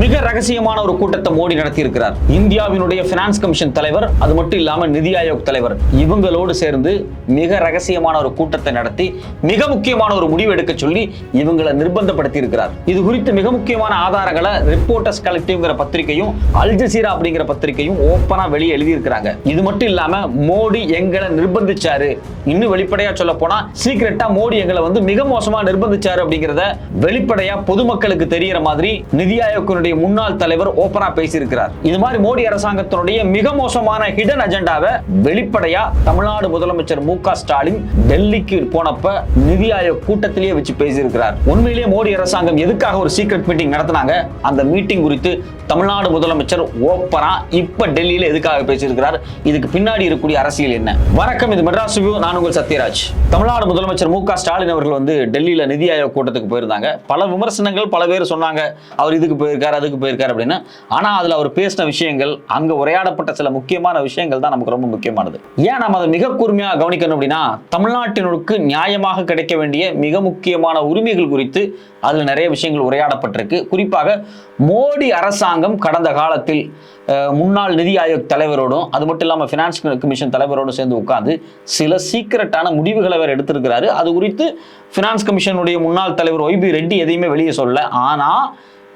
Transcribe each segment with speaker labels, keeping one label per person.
Speaker 1: மிக ரகசியமான ஒரு கூட்டத்தை மோடி நடத்தி இருக்கிறார் இந்தியாவினுடைய பினான்ஸ் கமிஷன் தலைவர் அது மட்டும் இல்லாம நிதி ஆயோக் தலைவர் இவங்களோடு சேர்ந்து மிக ரகசியமான ஒரு கூட்டத்தை நடத்தி மிக முக்கியமான ஒரு முடிவு எடுக்க சொல்லி இவங்களை நிர்பந்தப்படுத்தி இருக்கிறார் இது குறித்து மிக முக்கியமான ஆதாரங்களை ரிப்போர்ட்டர்ஸ் கலெக்டிவ்ங்கிற பத்திரிகையும் அல் ஜசீரா அப்படிங்கிற பத்திரிகையும் ஓப்பனா வெளியே எழுதியிருக்கிறாங்க. இது மட்டும் இல்லாம மோடி எங்களை நிர்பந்திச்சாரு. இன்னும் வெளிப்படையா சொல்ல போனா சீக்கிரட்டா மோடி எங்களை வந்து மிக மோசமா நிர்பந்திச்சாரு அப்படிங்கிறத வெளிப்படையா பொதுமக்களுக்கு தெரியற மாதிரி நிதி ஆயோக்கினுடைய முன்னாள் தலைவர் ஓப்பனா பேசியிருக்கிறார். இது மாதிரி மோடி அரசாங்கத்தினுடைய மிக மோசமான ஹிடன் அஜெண்டாவை வெளிப்படையா தமிழ்நாடு முதலமைச்சர் மு க ஸ்டாலின் டெல்லிக்கு போனப்ப நிதி ஆயோக் கூட்டத்திலேயே வச்சு பேசியிருக்கிறார். உண்மையிலேயே மோடி அரசாங்கம் எதுக்காக ஒரு சீக்ரெட் மீட்டிங் நடத்தினாங்க? அந்த மீட்டிங் குறித்து தமிழ்நாடு முதலமைச்சர் ஓப்பனா இப்ப டெல்லியில எதுக்காக பேசியிருக்கிறார்? இதுக்கு பின்னாடி இருக்கக்கூடிய அரசியல் என்ன? வணக்கம் இது மெட்ராஸ் வியூ. நான் உங்கள் சத்யராஜ். தமிழ்நாடு முதலமைச்சர் மு ஸ்டாலின் அவர்கள் வந்து டெல்லியில நிதி ஆயோக் கூட்டத்துக்கு போயிருந்தாங்க. பல விமர்சனங்கள் பல பேர் சொன்னாங்க. அவர் இதுக்கு போயிருக்காரு அதுக்கு போயிருக்காரு அப்படின்னு ஆனால் அதில் அவர் பேசின விஷயங்கள் அங்கே உரையாடப்பட்ட சில முக்கியமான விஷயங்கள் தான் நமக்கு ரொம்ப முக்கியமானது. ஏன் நம்ம அதை மிக கூர்மையாக கவனிக்கணும் அப்படின்னா தமிழ்நாட்டினருக்கு நியாயமாக கிடைக்க வேண்டிய மிக முக்கியமான உரிமைகள் குறித்து அதில் நிறைய விஷயங்கள் உரையாடப்பட்டிருக்கு. குறிப்பாக மோடி அரசாங்கம் கடந்த காலத்தில் முன்னாள் நிதி ஆயோக் தலைவரோடும் அது மட்டும் இல்லாமல் ஃபினான்ஸ் கமிஷன் தலைவரோடும் சேர்ந்து உட்காந்து சில சீக்கிரட்டான முடிவுகளை அவர் எடுத்திருக்கிறாரு. அது குறித்து ஃபினான்ஸ் கமிஷனுடைய முன்னாள் தலைவர் ஒய்பி ரெட்டி எதையுமே வெளியே சொல்ல ஆனால்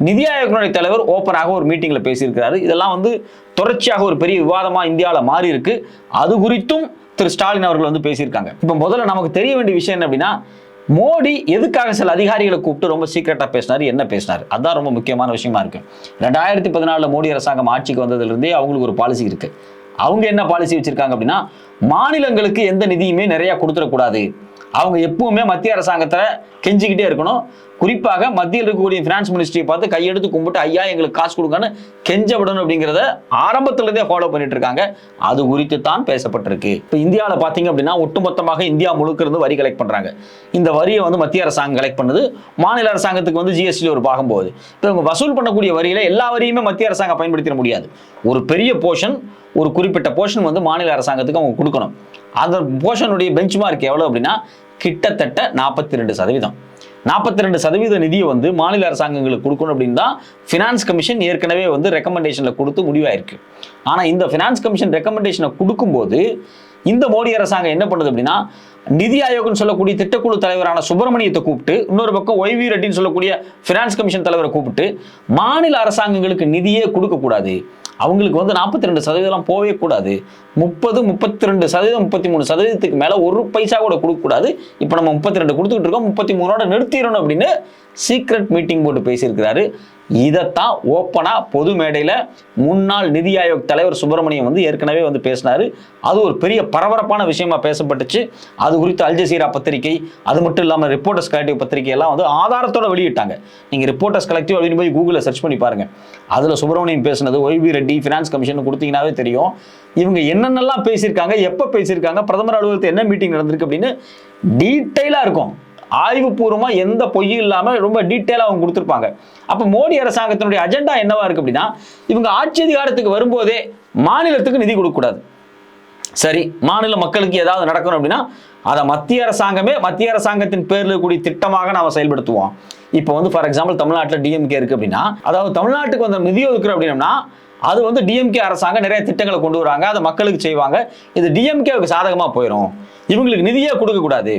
Speaker 1: நிதி ஆயோகனுடைய தலைவர் ஓப்பனாக ஒரு மீட்டிங்கில் பேசியிருக்கிறாரு. இதெல்லாம் வந்து தொடர்ச்சியாக ஒரு பெரிய விவாதமாக இந்தியாவில் மாறி இருக்கு அது குறித்தும் திரு ஸ்டாலின் அவர்கள் வந்து பேசியிருக்காங்க. இப்போ முதல்ல நமக்கு தெரிய வேண்டிய விஷயம் என்ன அப்படின்னா மோடி எதுக்காக சில அதிகாரிகளை கூப்பிட்டு ரொம்ப சீக்கிரட்டாக பேசினாரு என்ன பேசினார்? அதான் ரொம்ப முக்கியமான விஷயமா இருக்கு. ரெண்டாயிரத்தி பதினாலில் மோடி அரசாங்கம் ஆட்சிக்கு வந்ததுலேருந்தே அவங்களுக்கு ஒரு பாலிசி இருக்கு. அவங்க என்ன பாலிசி வச்சிருக்காங்க அப்படின்னா மாநிலங்களுக்கு எந்த நிதியுமே நிறைய கொடுத்துடக்கூடாது. அவங்க எப்பவுமே மத்திய அரசாங்கத்தை கெஞ்சிக்கிட்டே இருக்கணும். குறிப்பாக மத்தியில் இருக்கக்கூடிய பினான்ஸ் மினிஸ்ட்ரியை பார்த்து கையெடுத்து கும்பிட்டு ஐயா எங்களுக்கு காசு கொடுங்கன்னு கெஞ்ச விடணும் அப்படிங்கிறத ஆரம்பத்திலிருந்தே ஃபாலோ பண்ணிட்டு இருக்காங்க. அது குறித்து தான் பேசப்பட்டிருக்கு. இப்போ இந்தியாவில் பார்த்தீங்க அப்படின்னா ஒட்டுமொத்தமாக இந்தியா முழுக்க இருந்து வரி கலெக்ட் பண்ணுறாங்க இந்த வரியை வந்து மத்திய அரசாங்கம் கலெக்ட் பண்ணுது. மாநில அரசாங்கத்துக்கு வந்து ஜிஎஸ்டியில் ஒரு பாகம் போகுது. இப்போ இவங்க வசூல் பண்ணக்கூடிய வரியில் எல்லா வரியுமே மத்திய அரசாங்கம் பயன்படுத்திட முடியாது. ஒரு பெரிய போர்ஷன் ஒரு குறிப்பிட்ட போர்ஷன் வந்து மாநில அரசாங்கத்துக்கு அவங்க கொடுக்கணும். அந்த போர்ஷனுடைய பெஞ்ச் மார்க் எவ்வளோ அப்படின்னா கிட்டத்தட்ட நாற்பத்தி ரெண்டு சதவீதம். நாற்பத்தி ரெண்டு சதவீத நிதியை வந்து மாநில அரசாங்கங்களுக்கு கொடுக்கணும் அப்படின்னு தான் ஃபினான்ஸ் கமிஷன் ஏற்கனவே வந்து ரெக்கமெண்டேஷனில் கொடுத்து முடிவாயிருக்கு. ஆனால் இந்த ஃபினான்ஸ் கமிஷன் ரெக்கமெண்டேஷனை கொடுக்கும்போது இந்த மோடி அரசாங்கம் என்ன பண்ணுது அப்படின்னா நிதி ஆயோக்னு சொல்லக்கூடிய திட்டக்குழு தலைவரான சுப்பிரமணியத்தை கூப்பிட்டு இன்னொரு பக்கம் ஒய்வி ரெட்டின்னு சொல்லக்கூடிய ஃபினான்ஸ் கமிஷன் தலைவரை கூப்பிட்டு மாநில அரசாங்கங்களுக்கு நிதியே கொடுக்கக்கூடாது. அவங்களுக்கு வந்து நாற்பத்தி ரெண்டு சதவீதம் போகவே கூடாது. முப்பது முப்பத்தி ரெண்டு சதவீதம் முப்பத்தி மூணு சதவீதத்துக்கு மேலே ஒரு பைசா கூட கொடுக்கக்கூடாது இப்போ நம்ம முப்பத்தி ரெண்டு கொடுத்துக்கிட்டு இருக்கோம் முப்பத்தி மூணோட நிறுத்திடணும் அப்படின்னு சீக்ரெட் மீட்டிங் போட்டு பேசியிருக்கிறாரு. இதைத்தான் ஓப்பனாக பொது மேடையில் முன்னாள் நிதி ஆயோக் தலைவர் சுப்பிரமணியம் வந்து ஏற்கனவே வந்து பேசினாரு. அது ஒரு பெரிய பரபரப்பான விஷயமா பேசப்பட்டுச்சு. அது குறித்து அல்ஜசீரா பத்திரிகை அது மட்டும் இல்லாமல் ரிப்போர்ட்டர்ஸ் கலெக்டிவ் பத்திரிகை எல்லாம் வந்து ஆதாரத்தோட வெளியிட்டாங்க. நீங்கள் ரிப்போர்ட்டர்ஸ் கலெக்டிவ் அப்படின்னு போய் கூகுளில் சர்ச் பண்ணி பாருங்க. அதில் சுப்பிரமணியம் பேசினது Y V Reddy finance commission கொடுத்தீங்கன்னாவே தெரியும். இவங்க என்னென்னலாம் பேசியிருக்காங்க எப்போ பேசியிருக்காங்க பிரதமர் அலுவலகத்தில் என்ன மீட்டிங் நடந்திருக்கு அப்படின்னு டீட்டெயிலாக இருக்கும். ஆய்வுபூர்வமாக எந்த பொய்யும் இல்லாமல் ரொம்ப டீட்டெயிலாக அவங்க கொடுத்துருப்பாங்க. அப்போ மோடி அரசாங்கத்தினுடைய அஜெண்டா என்னவா இருக்கு அப்படின்னா இவங்க ஆட்சி அதிகாரத்துக்கு வரும்போதே மாநிலத்துக்கு நிதி கொடுக்கக்கூடாது சரி மாநில மக்களுக்கு ஏதாவது நடக்கணும் அப்படின்னா அதை மத்திய அரசாங்கமே மத்திய அரசாங்கத்தின் பேரில் கூடிய திட்டமாக நாம் செயல்படுத்துவோம். இப்போ வந்து ஃபார் எக்ஸாம்பிள் தமிழ்நாட்டில் டிஎம்கே இருக்குது அப்படின்னா அதாவது தமிழ்நாட்டுக்கு வந்து நிதி ஒதுக்குறோம் அப்படின்னா அது வந்து டிஎம்கே அரசாங்கம் நிறைய திட்டங்களை கொண்டு வராங்க அதை மக்களுக்கு செய்வாங்க. இது டிஎம்கேவுக்கு சாதகமாக போயிடும் இவங்களுக்கு நிதியே கொடுக்கக்கூடாது.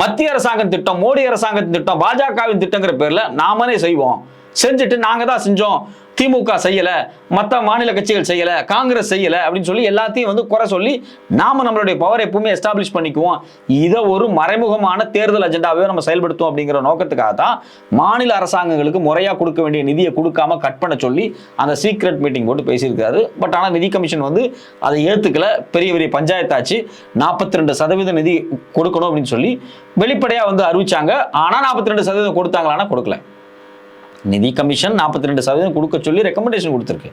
Speaker 1: மத்திய அரசாங்கம் திட்டம் மோடி அரசாங்கத்தின் திட்டம் பாஜகவின் திட்டங்கிற பேர்ல நாமனே செய்வோம். செஞ்சுட்டு நாங்க தான் செஞ்சோம். திமுக செய்யலை மற்ற மாநில கட்சிகள் செய்யலை காங்கிரஸ் செய்யலை அப்படின்னு சொல்லி எல்லாத்தையும் வந்து குறை சொல்லி நாம நம்மளுடைய பவரை எப்பவுமே எஸ்டாப்ளிஷ் பண்ணிக்குவோம். இதை ஒரு மறைமுகமான தேர்தல் அஜெண்டாவே நம்ம செயல்படுத்துவோம் அப்படிங்கிற நோக்கத்துக்காக தான் மாநில அரசாங்கங்களுக்கு முறையாக கொடுக்க வேண்டிய நிதியை கொடுக்காம கட் பண்ண சொல்லி அந்த சீக்ரெட் மீட்டிங் போட்டு பேசியிருக்காரு. பட் ஆனால் நிதி கமிஷன் வந்து அதை ஏற்றுக்கல பெரிய பெரிய பஞ்சாயத்தாச்சு. நாற்பத்தி ரெண்டு சதவீத நிதி கொடுக்கணும் அப்படின்னு சொல்லி வெளிப்படையாக வந்து அறிவிச்சாங்க. ஆனால் நாற்பத்தி ரெண்டு சதவீதம் கொடுத்தாங்களான்னா கொடுக்கல. நிதி கமிஷன் நாற்பத்தி ரெண்டு சதவீதம் கொடுக்க சொல்லி ரெக்கமெண்டேஷன் கொடுத்துருக்கு.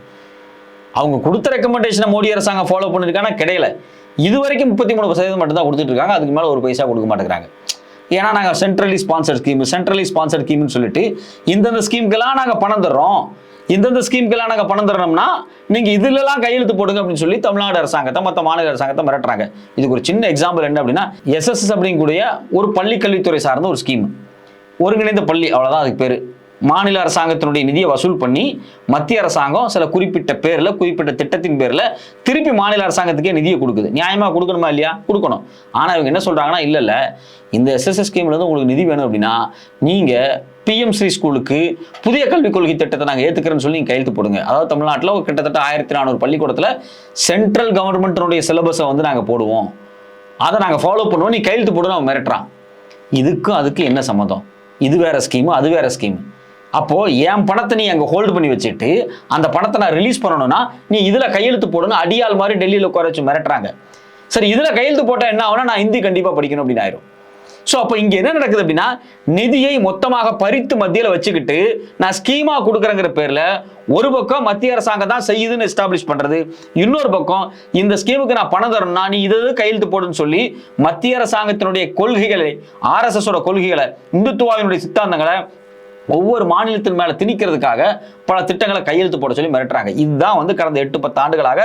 Speaker 1: அவங்க கொடுத்த ரெக்கமெண்டேஷனை மோடி அரசாங்கம் ஃபாலோ பண்ணியிருக்காங்கன்னா கிடையல. இது வரைக்கும் முப்பத்தி மூணு சதவீதம் மட்டும் தான் கொடுத்துட்டு இருக்காங்க அதுக்கு மேலே ஒரு பைசா கொடுக்க மாட்டேங்கிறாங்க. ஏன்னா நாங்கள் centrally sponsor scheme centrally sponsor ஸ்கீம்னு சொல்லிட்டு இந்தந்த ஸ்கீம்க்கெல்லாம் நாங்கள் பணம் தர்றோம். இந்தந்த ஸ்கீம்க்கெல்லாம் நாங்கள் பணம் தரணும்னா நீங்கள் இதுலலாம் கையெழுத்து போடுங்க அப்படின்னு சொல்லி தமிழ்நாடு அரசாங்கத்தை மற்ற மாநில அரசாங்கத்தை மிரட்டுறாங்க. இதுக்கு ஒரு சின்ன எக்ஸாம்பிள் என்ன அப்படின்னா எஸ்எஸ்எஸ் அப்படிங்கக்கூடிய ஒரு பள்ளி கல்வித்துறை சார்ந்த ஒரு ஸ்கீம் ஒருங்கிணைந்த பள்ளி அவ்வளோதான் அதுக்கு பேர். மாநில அரசாங்கத்தினுடைய நிதியை வசூல் பண்ணி மத்திய அரசாங்கம் சில குறிப்பிட்ட பேரில் குறிப்பிட்ட திட்டத்தின் பேரில் திருப்பி மாநில அரசாங்கத்துக்கே நிதியை கொடுக்குது. நியாயமாக கொடுக்கணுமா இல்லையா? கொடுக்கணும். ஆனால் இவங்க என்ன சொல்கிறாங்கன்னா இல்லை இந்த எஸ்எஸ்எஸ் ஸ்கீம்லேருந்து உங்களுக்கு நிதி வேணும் அப்படின்னா நீங்கள் பிஎம் ஸ்ரீ ஸ்கூலுக்கு புதிய கல்விக் கொள்கை திட்டத்தை நாங்கள் ஏற்றுக்கிறேன்னு சொல்லி நீங்கள் கையெழுத்து போடுங்க. அதாவது தமிழ்நாட்டில் ஒரு கிட்டத்தட்ட ஆயிரத்தி நானூறு பள்ளிக்கூடத்தில் சென்ட்ரல் கவர்மெண்ட்டினுடைய சிலபஸை வந்து நாங்கள் போடுவோம். அதை நாங்கள் ஃபாலோ பண்ணுவோம். நீ கையெழுத்து போடுன்னு அவன் மிரட்டுறான். இதுக்கும் அதுக்கு என்ன சம்மந்தம்? இது வேற ஸ்கீமு அது வேற ஸ்கீம் அப்போ என் பணத்தை நீ அங்கே ஹோல்டு பண்ணி வச்சுட்டு அந்த பணத்தை நான் ரிலீஸ் பண்ணணும்னா நீ இதில் கையெழுத்து போடணும் அடியாள் மாதிரி டெல்லியில் உட்கார வச்சு மிரட்டுறாங்க. சரி இதில் கையெழுத்து போட்டால் என்ன ஆகும்னா நான் ஹிந்தி கண்டிப்பாக படிக்கணும் அப்படின்னு ஆயிரும். ஸோ அப்போ இங்கே என்ன நடக்குது அப்படின்னா நிதியை மொத்தமாக பறித்து மத்தியில் வச்சுக்கிட்டு நான் ஸ்கீமா கொடுக்குறேங்கிற பேரில் ஒரு பக்கம் மத்திய அரசாங்கம் தான் செய்யுதுன்னு எஸ்டாப்ளிஷ் பண்ணுறது இன்னொரு பக்கம் இந்த ஸ்கீமுக்கு நான் பணம் தரணும்னா நீ இது இது கையெழுத்து போடுன்னு சொல்லி மத்திய அரசாங்கத்தினுடைய கொள்கைகளை ஆர்எஸ்எஸோட கொள்கைகளை இந்துத்துவாவினுடைய சித்தாந்தங்களை ஒவ்வொரு மாநிலத்தின் மேல திணிக்கிறதுக்காக பல திட்டங்களை கையெழுத்து போட சொல்லி மிரட்டுறாங்க. இதுதான் வந்து கடந்த எட்டு பத்து ஆண்டுகளாக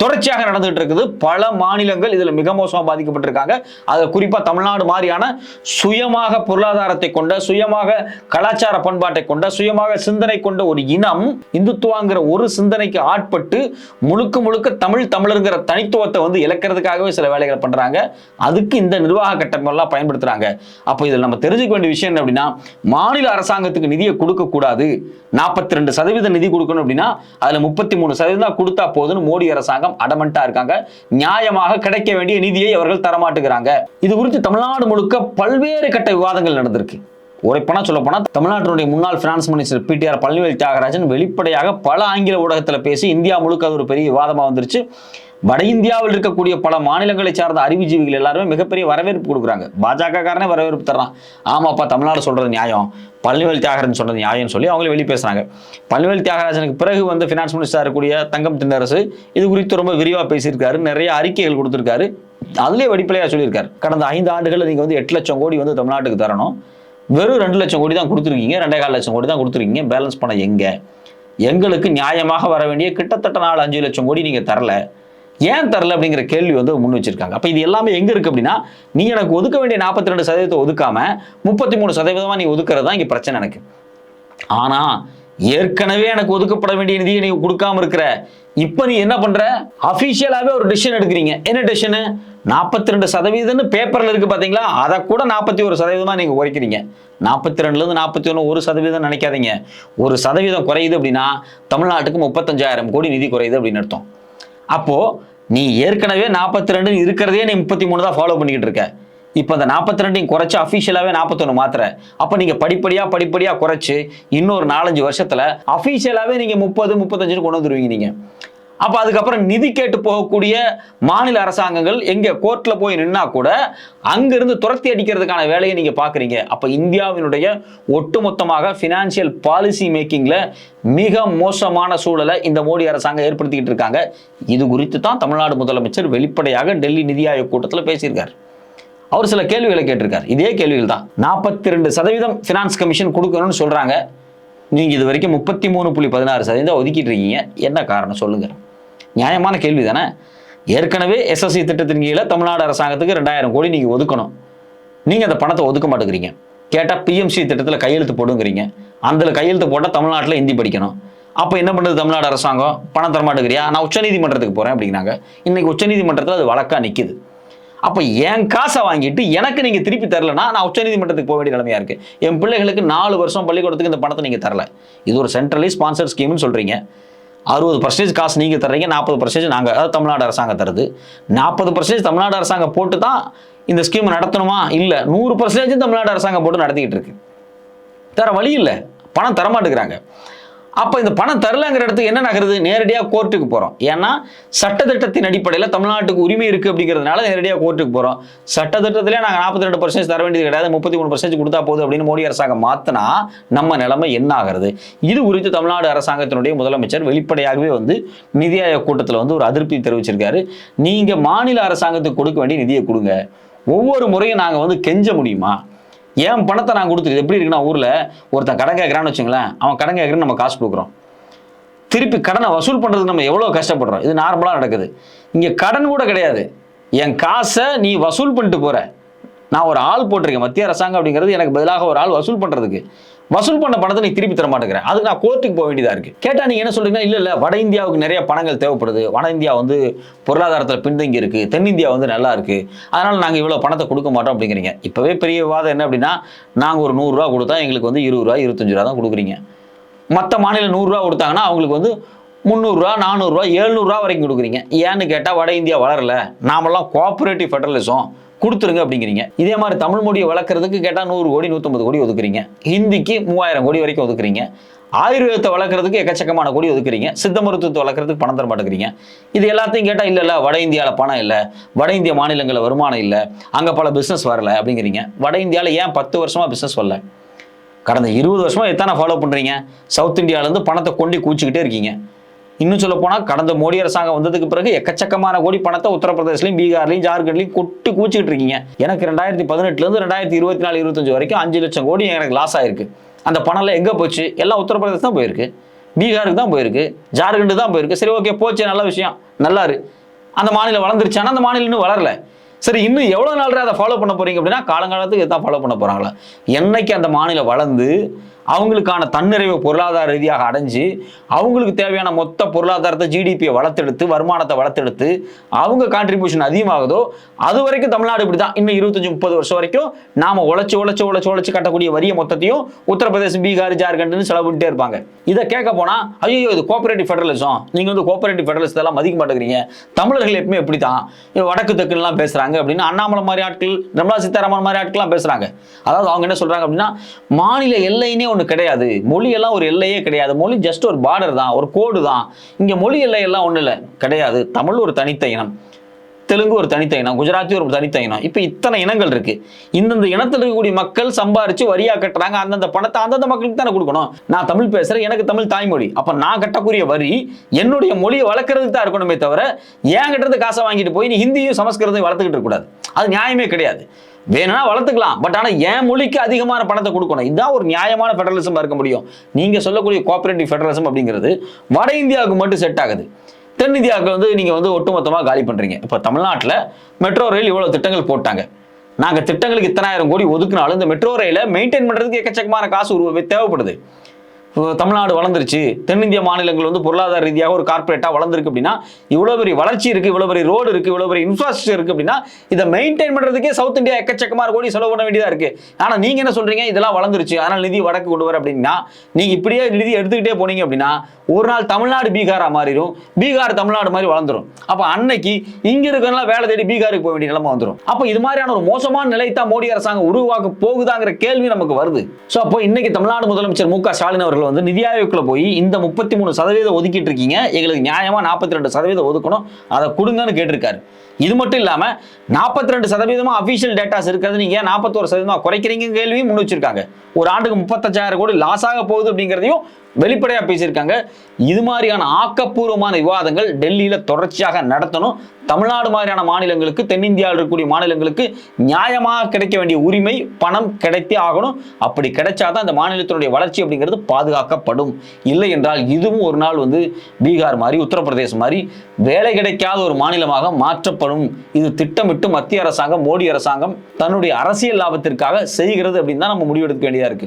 Speaker 1: தொடர்ச்சியாக நடந்துகிட்டு இருக்குது. பல மாநிலங்கள் இதுல மிக மோசமாக பாதிக்கப்பட்டிருக்காங்க. அது குறிப்பா தமிழ்நாடு மாதிரியான சுயமாக பொருளாதாரத்தை கொண்ட சுயமாக கலாச்சார பண்பாட்டை கொண்ட சுயமாக சிந்தனை கொண்ட ஒரு இனம் இந்துத்துவாங்கிற ஒரு சிந்தனைக்கு ஆட்பட்டு முழுக்க முழுக்க தமிழ் தமிழருங்கிற தனித்துவத்தை வந்து இழக்கிறதுக்காகவே சில வேலைகளை பண்றாங்க. அதுக்கு இந்த நிர்வாக கட்டங்கள்லாம் பயன்படுத்துறாங்க. அப்போ இதில் நம்ம தெரிஞ்சுக்க வேண்டிய விஷயம் என்ன அப்படின்னா மாநில அரசாங்கத்துக்கு நிதியை கொடுக்கக்கூடாது நாற்பத்தி ரெண்டு சதவீத நிதி கொடுக்கணும் அப்படின்னா அதில் முப்பத்தி மூணு சதவீதம் தான் கொடுத்தா போதுன்னு மோடி அரசாங்கம் அடமண்டா இருக்காங்க. நியாயமாக கிடைக்க வேண்டிய நிதியை அவர்கள் தரமாட்டுகிறாங்க. இது குறித்து தமிழ்நாடு முழுக்க பல்வேறு கட்ட விவாதங்கள் நடந்திருக்கு. உரைப்பனா சொல்ல போனா தமிழ்நாட்டினுடைய முன்னாள் finance minister PTR Palanivel Thiagarajan வெளிப்படையாக பல ஆங்கில ஊடகத்தில் பேசி இந்தியா முழுக்க அது ஒரு பெரிய விவாதமா வந்துருச்சு. வட இந்தியாவில் இருக்கக்கூடிய பல மாநிலங்களை சார்ந்த அறிவுஜீவிகள் எல்லாருமே மிகப்பெரிய வரவேற்பு கொடுக்குறாங்க. பாஜக காரனே வரவேற்பு தர்றான். ஆமாப்பா தமிழ்நாடு சொல்றது நியாயம். பழனிவேல் தியாகராஜன் சொன்னது நியாயம்னு சொல்லி அவங்களே வெளியே பேசுறாங்க. பழனிவேல் தியாகராஜனுக்கு பிறகு வந்து ஃபினான்ஸ் மினிஸ்டர் இருக்கக்கூடிய தங்கம் தென்னரசு இது குறித்து ரொம்ப விரிவாக பேசியிருக்காரு. நிறைய அறிக்கைகள் கொடுத்துருக்காரு. அதுலேயே வெளிப்படையாக சொல்லியிருக்காரு. கடந்த ஐந்து ஆண்டுகளில் நீங்கள் வந்து எட்டு லட்சம் கோடி வந்து தமிழ்நாட்டுக்கு தரணும். வெறும் ரெண்டு லட்சம் கோடி தான் கொடுத்துருக்கீங்க. ரெண்டே கால் லட்சம் கோடி தான் கொடுத்துருக்கீங்க. பேலன்ஸ் பண்ண எங்க? எங்களுக்கு நியாயமாக வர வேண்டிய கிட்டத்தட்ட நாலு அஞ்சு லட்சம் கோடி நீங்கள் தரல. ஏன் தரல அப்படிங்கிற கேள்வி வந்து முன் வச்சிருக்காங்க. அப்போ இது எல்லாமே எங்க இருக்கு அப்படின்னா நீ எனக்கு ஒதுக்க வேண்டிய நாற்பத்தி ரெண்டு சதவீதத்தை ஒதுக்காம முப்பத்தி மூணு சதவீதமா நீ ஒதுக்குறது தான் இங்க பிரச்சனை எனக்கு. ஆனா ஏற்கனவே எனக்கு ஒதுக்கப்பட வேண்டிய நிதியை நீ கொடுக்காம இருக்கிற இப்போ நீ என்ன பண்ற? அபிஷியலாவே ஒரு டிசிஷன் எடுக்கிறீங்க. என்ன டிசிஷனு நாற்பத்தி ரெண்டு சதவீதம்னு பேப்பர்ல இருக்கு பாத்தீங்களா? அதை கூட நாற்பத்தி ஒரு சதவீதமா நீங்க குறைக்கிறீங்க நாற்பத்தி ரெண்டுல இருந்து நாற்பத்தி ஒன்று ஒரு சதவீதம் நினைக்காதீங்க. ஒரு சதவீதம் குறையுது அப்படின்னா தமிழ்நாட்டுக்கு முப்பத்தஞ்சாயிரம் கோடி நிதி குறையுது அப்படின்னு அர்த்தம். அப்போ நீ ஏற்கனவே நாற்பத்தி ரெண்டு இருக்கிறதே நீ முப்பத்தி மூணு தான் ஃபாலோ பண்ணிக்கிட்டு இருக்க. இப்போ அந்த நாற்பத்தி ரெண்டையும் குறைச்சி அஃபீஷியலாகவே நாற்பத்தொன்று மாத்திரை அப்போ நீங்கள் படிப்படியாக படிப்படியாக குறைச்சி இன்னொரு நாலஞ்சு வருஷத்தில் அஃபீஷியலாகவே நீங்கள் முப்பது முப்பத்தஞ்சுன்னு கொண்டு வந்துருவீங்க நீங்கள் அப்போ அதுக்கப்புறம் நிதி கேட்டு போகக்கூடிய மாநில அரசாங்கங்கள் எங்கே கோர்ட்டில் போய் நின்னா கூட அங்கிருந்து துரத்தி அடிக்கிறதுக்கான வேலையை நீங்கள் பார்க்குறீங்க அப்போ இந்தியாவினுடைய ஒட்டுமொத்தமாக ஃபினான்ஷியல் பாலிசி மேக்கிங்கில் மிக மோசமான சூழலை இந்த மோடி அரசாங்கம் ஏற்படுத்திக்கிட்டு இருக்காங்க. இது குறித்து தான் தமிழ்நாடு முதலமைச்சர் வெளிப்படையாக டெல்லி நிதி ஆயோக் கூட்டத்தில் பேசியிருக்கார். அவர் சில கேள்விகளை கேட்டிருக்கார். இதே கேள்விகள் தான். நாற்பத்தி ரெண்டு சதவீதம் ஃபினான்ஸ் கமிஷன் கொடுக்கணும்னு சொல்கிறாங்க நீங்கள் இது வரைக்கும் முப்பத்தி மூணு புள்ளி பதினாறு சதவீதம் ஒதுக்கிட்டு இருக்கீங்க. என்ன காரணம் சொல்லுங்கள் நியாயமான கேள்வி தானே ஏற்கனவே எஸ்எஸ்சி திட்டத்தின் கீழே தமிழ்நாடு அரசாங்கத்துக்கு ரெண்டாயிரம் கோடி நீங்கள் ஒதுக்கணும். நீங்கள் அந்த பணத்தை ஒதுக்க மாட்டேங்கிறீங்க. கேட்டால் பிஎம்சி திட்டத்தில் கையெழுத்து போடுங்கிறீங்க. அதில் கையெழுத்து போட்டால் தமிழ்நாட்டில் ஹிந்தி படிக்கணும். அப்போ என்ன பண்ணுறது தமிழ்நாடு அரசாங்கம்? பணம் தர மாட்டேங்கிறியா? நான் உச்சநீதிமன்றத்துக்கு போகிறேன் அப்படிங்கிறாங்க இன்றைக்கி உச்சநீதிமன்றத்தில் அது வழக்காக நிற்கிது அப்போ என் காசை வாங்கிட்டு எனக்கு நீங்கள் திருப்பி தரலனா நான் உச்சநீதிமன்றத்துக்கு போக வேண்டிய நிலைமையா இருக்குது என் பிள்ளைகளுக்கு நாலு வருஷம் பள்ளிக்கூடத்துக்கு இந்த பணத்தை நீங்கள் தரல. இது ஒரு சென்ட்ரலி ஸ்பான்சர் ஸ்கீம்னு சொல்கிறீங்க அறுபது பர்சன்டேஜ் காசு நீங்கள் தர்றீங்க நாற்பது பர்சன்டேஜ் நாங்கள் அதாவது தமிழ்நாடு அரசாங்கம் தருது. நாற்பது பர்சன்டேஜ் தமிழ்நாடு அரசாங்கம் போட்டு தான் இந்த ஸ்கீம் நடத்தணுமா? இல்லை நூறு பர்சன்டேஜ் தமிழ்நாடு அரசாங்கம் போட்டு நடத்திக்கிட்டு இருக்கு. தர வழி இல்லை. பணம் தரமாட்டேங்கிறாங்க. அப்போ இந்த பணம் தரலங்கிற இடத்துக்கு என்ன நகருது? நேரடியாக கோர்ட்டுக்கு போகிறோம் ஏன்னா சட்டத்திட்டத்தின் அடிப்படையில் தமிழ்நாட்டுக்கு உரிமை இருக்குது அப்படிங்கிறதுனால நேரடியாக கோர்ட்டுக்கு போகிறோம் சட்டத்திட்டத்திலே நாங்கள் நாற்பத்தி ரெண்டு பர்சன்டேஜ் தர வேண்டியது கிடையாது. முப்பத்தி மூணு பர்சன்டேஜ் கொடுத்தா போதும் அப்படின்னு மோடி அரசாங்கம் மாற்றினா நம்ம நிலைமை என்ன ஆகிறது? இது குறித்து தமிழ்நாடு அரசாங்கத்தினுடைய முதலமைச்சர் வெளிப்படையாகவே வந்து நிதி ஆயோக் கூட்டத்தில் வந்து ஒரு அதிருப்தி தெரிவிச்சிருக்காரு. நீங்கள் மாநில அரசாங்கத்துக்கு கொடுக்க வேண்டிய நிதியை கொடுங்க. ஒவ்வொரு முறையும் நாங்கள் வந்து கெஞ்ச முடியுமா? ஏன் பணத்தை நான் கொடுத்துருக்கு எப்படி இருக்குன்னா ஊரில் ஒருத்தன் கடன் கேட்குறான்னு வச்சுங்களேன் அவன் கடன் கேட்குறேன்னு நம்ம காசு கொடுக்குறோம். திருப்பி கடனை வசூல் பண்ணுறதுக்கு நம்ம எவ்வளோ கஷ்டப்படுறோம். இது நார்மலாக நடக்குது. இங்கே கடன் கூட கிடையாது. என் காசை நீ வசூல் பண்ணிட்டு போகிற நான் ஒரு ஆள் போட்டிருக்கேன். மத்திய அரசாங்கம் அப்படிங்கிறது எனக்கு பதிலாக ஒரு ஆள் வசூல் பண்ணுறதுக்கு வசூல் பண்ண பணத்தை நீ திருப்பி தர மாட்டேங்கிறேன் அதுக்கு நான் கோர்ட்டுக்கு போக வேண்டியதா இருக்கு. கேட்டா நீங்கள் என்ன சொல்றீங்க? இல்ல இல்ல வட இந்தியாவுக்கு நிறைய பணங்கள் தேவைப்படுது. வட இந்தியா வந்து பொருளாதாரத்தில் பின்தங்கி இருக்கு. தென்னிந்தியா வந்து நல்லா இருக்கு. அதனால நாங்க இவ்வளவு பணத்தை கொடுக்க மாட்டோம் அப்படிங்கிறீங்க. இப்பவே பெரிய விவாதம் என்ன அப்படின்னா நாங்க ஒரு நூறு ரூபா கொடுத்தா எங்களுக்கு வந்து இருபது ரூபா இருபத்தஞ்சு ரூபா தான் கொடுக்குறீங்க. மற்ற மாநிலம் நூறுரூவா கொடுத்தாங்கன்னா அவங்களுக்கு வந்து முந்நூறுரூவா நானூறுரூவா எழுநூறுரூவா வரைக்கும் கொடுக்குறீங்க. ஏன்னு கேட்டால் வட இந்தியா வளரல. நாமெல்லாம் கோஆப்ரேட்டிவ் ஃபெடரலிசம் கொடுத்துருங்க அப்படிங்கிறீங்க. இதே மாதிரி தமிழ் மொழியை வளர்க்குறதுக்கு கேட்டால் நூறு கோடி நூற்றம்பது கோடி ஒதுக்குறீங்க. ஹிந்திக்கு மூவாயிரம் கோடி வரைக்கும் ஒதுக்குறீங்க. ஆயுர்வேதத்தை வளர்க்குறதுக்கு எக்கச்சக்கமான கோடி ஒதுக்குறீங்க. சித்த மருத்துவத்தை வளர்க்குறதுக்கு பணம் தர மாட்டேங்கிறீங்க. இது எல்லாத்தையும் கேட்டால் இல்லை இல்லை வட இந்தியாவில் பணம் இல்லை. வட இந்திய மாநிலங்களில் வருமானம் இல்லை. அங்கே பல பிஸ்னஸ் வரல. அப்படிங்கிறீங்க. வட இந்தியாவில் ஏன் பத்து வருஷமாக பிஸ்னஸ் வரல? கடந்த இருபது வருஷமாக எத்தனை ஃபாலோ பண்ணுறீங்க சவுத் இந்தியாவிலேருந்து பணத்தை கொண்டு கூச்சிக்கிட்டே இருக்கீங்க. இன்னும் சொல்ல போனால் கடந்த மோடி அரசாங்கம் வந்ததுக்கு பிறகு எக்கச்சக்கமான கோடி பணத்தை உத்தரப்பிரதேஷ்லையும் பீகார்லையும் ஜார்க்கண்ட்லையும் கொட்டி கூச்சிக்கிட்டு இருக்கீங்க. எனக்கு ரெண்டாயிரத்தி பதினெட்டுலேருந்து ரெண்டாயிரத்தி இருபத்தி நாலு இருபத்தஞ்சு வரைக்கும் அஞ்சு லட்சம் கோடி எனக்கு லாஸ் ஆயிருக்கு. அந்த பணம்லாம் எங்கே போச்சு? எல்லாம் உத்தரப்பிரதேஷ் தான் போயிருக்கு. பீகாருக்கு தான் போயிருக்கு. ஜார்க்கண்டு தான் போயிருக்கு. சரி ஓகே போச்சு நல்ல விஷயம். நல்லாரு. அந்த மாநிலம் வளர்ந்துருச்சானா அந்த மாநிலம் இன்னும் வளரல. சரி இன்னும் எவ்வளோ நாள் அதை ஃபாலோ பண்ண போறீங்க அப்படின்னா காலங்காலத்துக்கு இதான் ஃபாலோ பண்ண போறாங்களா? என்னைக்கு அந்த மாநிலம் வளர்ந்து அவங்களுக்கான தன்னிறைவு பொருளாதார ரீதியாக அடைஞ்சு அவங்களுக்கு தேவையான மொத்த பொருளாதாரத்தை ஜிடிபியை வளர்த்தெடுத்து வருமானத்தை வளர்த்தெடுத்து அவங்க கான்ட்ரிபியூஷன் அதிகமாகுதோ அது வரைக்கும் தமிழ்நாடு இப்படி தான் இன்னும் இருபத்தஞ்சு முப்பது வருஷம் வரைக்கும் நாம் உழைச்சி உழைச்சி உழைச்சி உழைச்சி கட்டக்கூடிய வரிய மொத்தத்தையும் உத்தரப்பிரதேசம் பீகார் ஜார்க்கண்ட்னு செலவு பண்ணிட்டே இருப்பாங்க. இதை கேட்க போனால் ஐயோ இது கோஆபரேட்டிவ் ஃபெடரலிசம் நீங்கள் வந்து கோஆபரேட்டிவ் ஃபெடரலிசம் எல்லாம் மதிக்க மாட்டேங்கிறீங்க. தமிழர்கள் எப்பவுமே இப்படி தான் வடக்கு தெற்குலாம் பேசுகிறாங்க அப்படின்னு அண்ணாமலை மாதிரி ஆட்கள் நிர்மலா சீதாராமன் மாதிரி ஆட்கள்லாம் பேசுகிறாங்க அதாவது அவங்க என்ன சொல்கிறாங்க அப்படின்னா மாநில எல்லைன்னே ஒன்று கிடையாது. மொழியெல்லாம் ஒரு எல்லையே கிடையாது. மொழி ஜஸ்ட் ஒரு பார்டர் தான் ஒரு கோடு தான். இங்க மொழி எல்லை எல்லாம் ஒன்றும் இல்லை. கிடையாது. தமிழ் ஒரு தனித்த இனம். தெலுங்கு ஒரு தனித்த இனம். குஜராத்தி ஒரு தனித்த இனம். இப்போ இத்தனை இனங்கள் இருக்கு. இந்தந்த இனத்தில் இருக்கக்கூடிய மக்கள் சம்பாரிச்சு வரியா கட்டுறாங்க. அந்தந்த பணத்தை அந்தந்த மக்களுக்கு தானே கொடுக்கணும். நான் தமிழ் பேசுறேன் எனக்கு தமிழ் தாய்மொழி. அப்ப நான் கட்டக்கூடிய வரி என்னுடைய மொழியை வளர்க்கறதுக்கு தான் இருக்கணுமே தவிர என்கிட்ட இருந்து காசை வாங்கிட்டு போய் நீ ஹிந்தியும் சமஸ்கிருதத்தையும் வளர்த்துக்கிட்டு இருக்கக்கூடாது அது நியாயமே கிடையாது. வேணும்னா வளர்த்துக்கலாம். பட் ஆனால் என் மொழிக்கு அதிகமான பணத்தை கொடுக்கணும். இதுதான் ஒரு நியாயமான ஃபெடரலிசம் இருக்க முடியும். நீங்கள் சொல்லக்கூடிய கோஆபரேட்டிவ் ஃபெடரலிசம் அப்படிங்கிறது வட இந்தியாவுக்கு மட்டும் செட் ஆகுது. தென்னிந்தியாவுக்கு வந்து நீங்கள் வந்து ஒட்டுமொத்தமாக காலி பண்ணுறீங்க இப்போ தமிழ்நாட்டில் மெட்ரோ ரயில் இவ்வளோ திட்டங்கள் போட்டாங்க. நாங்கள் திட்டங்களுக்கு இத்தனாயிரம் கோடி ஒதுக்குனாலும் இந்த மெட்ரோ ரயிலை மெயின்டைன் பண்ணுறதுக்கு எக்கச்சக்கமான காசு உருவ தேவைப்படுது. தமிழ்நாடு வளர்ந்துருச்சு. தென்னிந்திய மாநிலங்கள் வந்து பொருளாதார ரீதியாக ஒரு கார்பரேட்டாக வளர்ந்துருக்கு அப்படின்னா இவ்வளோ பெரிய வளர்ச்சி இருக்குது இவ்வளோ பெரிய ரோடு இருக்குது இவ்வளோ பெரிய இன்ஃப்ராஸ்ட்ரக்சர் இருக்குது அப்படின்னா இதை மெயின்டைன் பண்ணுறதுக்கே சவுத் இந்தியா எக்கச்சக்கமாக கோடி செலவு பண்ண வேண்டியதாக இருக்குது ஆனால் நீங்கள் என்ன சொல்கிறீங்க இதெல்லாம் வளர்ந்துருச்சு. அதனால் நிதி வடக்கு கொண்டு வர அப்படின்னா நீங்கள் இப்படியே நிதி எடுத்துக்கிட்டே போனீங்க அப்படின்னா ஒரு நாள் தமிழ்நாடு பீகாரா மாறிடும் பீகார் தமிழ்நாடு மாதிரி வளர்ந்துரும். அப்போ அன்னைக்கு இங்க இருக்கிறனால வேலை தேடி பீகாருக்கு போக வேண்டிய நிலைமை வந்துடும் அப்போ இது மாதிரியான ஒரு மோசமான நிலை தான் மோடி அரசாங்கம் உருவாக்க போகுதாங்கிற கேள்வி நமக்கு வருது. ஸோ அப்போ இன்னைக்கு தமிழ்நாடு முதலமைச்சர் மு க ஸ்டாலின் அவர்கள் வந்து நிதி ஆயோக்கில் போய் இந்த முப்பத்தி மூணு சதவீதம் ஒதுக்கிட்டு இருக்கீங்க. எங்களுக்கு நியாயமா நாற்பத்தி ரெண்டு சதவீதம் ஒதுக்கணும். அதை கொடுங்கன்னு கேட்டிருக்காரு. இது மட்டும் இல்லாம நாற்பத்தி ரெண்டு சதவீதமா அபிஷியல் டேட்டாஸ் இருக்கிறது நீங்க நாற்பத்தோரு சதவீதமாக குறைக்கிறீங்க கேள்வியும் முன் வச்சிருக்காங்க. ஒரு ஆண்டுக்கு முப்பத்தஞ்சாயிரம் கோடி லாஸ் ஆக போகுது அப்படிங்கிறதையும் வெளிப்படையாக பேசியிருக்காங்க. இது மாதிரியான ஆக்கப்பூர்வமான விவாதங்கள் டெல்லியில் தொடர்ச்சியாக நடத்தணும். தமிழ்நாடு மாதிரியான மாநிலங்களுக்கு தென்னிந்தியாவில் இருக்கக்கூடிய மாநிலங்களுக்கு நியாயமாக கிடைக்க வேண்டிய உரிமை பணம் கிடைத்தே ஆகணும். அப்படி கிடைச்சாதான் அந்த மாநிலத்தினுடைய வளர்ச்சி அப்படிங்கிறது பாதுகாக்கப்படும். இல்லை என்றால் இதுவும் ஒரு நாள் வந்து பீகார் மாதிரி உத்தரப்பிரதேசம் மாதிரி வேலை கிடைக்காத ஒரு மாநிலமாக மாற்றப்படும். இது திட்டமிட்டு மத்திய அரசாங்கம் மோடி அரசாங்கம் தன்னுடைய அரசியல் லாபத்திற்காக செய்கிறது அப்படின்னு தான் நம்ம முடிவெடுக்க வேண்டியதாக இருக்குது